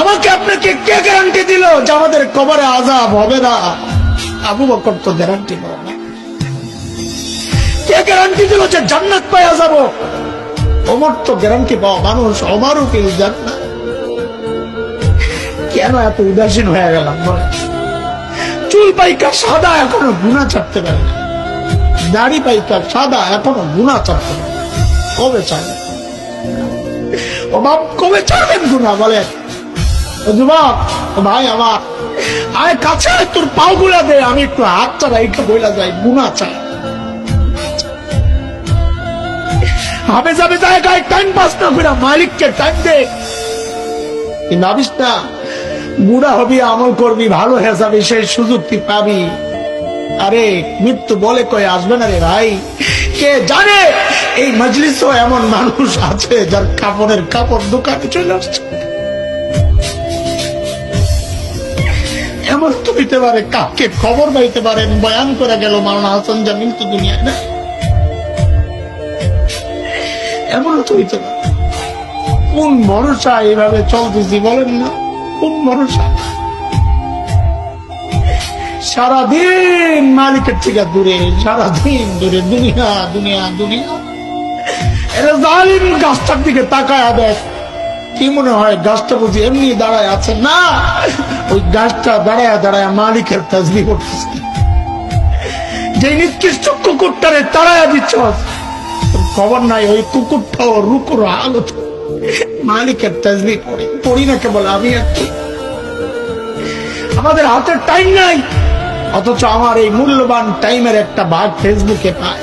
আমাকে আপনাকে কে গ্যারান্টি দিল যে আমাদের কবরে আজাব হবে না? আবু বকর তো গ্যারান্টি পাওয়া না কে গ্যারান্টি দিল যে জান্নাত পাওয়া যাব ওমর তো গ্যারান্টি পাওয়া মানুষ, ওমারও কেউ জান্নাত কেন এত উদাসীন হয়ে গেলাম চুল পাইকা সাদা, এখনও গুণা চাপতে পারে না। দাড়ি পাইকা সাদা, এখনও গুণা চাপতে পারে কবে চায় ও বাপ কবে চাবেন গুণা বলে যুবক ভাই আমার। আয় কাছে, তোর পাও গুলা দে, আমি একটু হাত চালা একটু বইলা যাই চাই। হাবে যাবে জায়গায় টাইম পাস না মালিককে টাইম দে। না বুড়া হবি, আমল করবি, ভালো হয়ে যাবে, সেই সুযোগ তুই পাবি। আরে, মৃত্যু বলে কয়ে আসবে না রে ভাই। কে জানে, এই মজলিসও এমন মানুষ আছে যার কাপড়ের কাপড় দোকানে চলে আসছে। এমন হইতে পারে কাকে খবর পাইতে পারেন বয়ান করে গেল, মাওলানা হাসান জামিল তো দুনিয়ায় না এমন তো হইতে পারে। কোন ভরসা এইভাবে চলতেছি বলেন না? কোন ভরসা? সারাদিন মালিকের থেকে দূরে, সারাদিন দূরে, দুনিয়া দুনিয়া দুনিয়া। এরা জালিম গাছটার দিকে তাকায় দেখ। কি মনে হয় গাছটা বুঝি এমনি দাঁড়ায় আছে? না! ওই গাছটা দাঁড়ায় দাঁড়ায় মালিকের তাজবি করতেছে। যে নিকৃষ্ট কুকুরটারে তাড়ায় দিচ্ছ খবর নাই, ওই কুকুরটাও রুকুর হালত মালিকের তাজবি পড়ে। পড়ি না কেবল আমি আর কি আমাদের হাতের টাইম নাই, অথচ আমার এই মূল্যবান টাইমের একটা ভাগ ফেসবুকে পায়।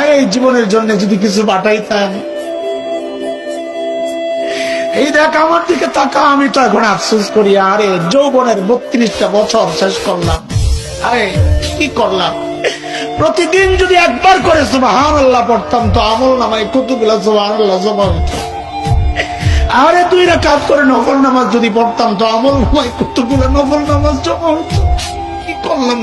এই জীবনের জন্য যদি কিছু পাঠাইতাম এই দেখ, আমার দিকে তাকা আমি তো এখন আফসোস করি, আরে, যৌবনের বত্রিশটা বছর শেষ করলাম। আরে, কি করলাম? প্রতিদিন যদি একবার করে সুবাহান আল্লাহ পড়তাম, তো আমল নামাই কতগুলো সুবাহান আল্লাহ জমা আরে তুই না কাজ করে নফল নামাজ যদি পড়তাম, তো আমল নামাই কতগুলো নফল নামাজ জমা কি করলাম?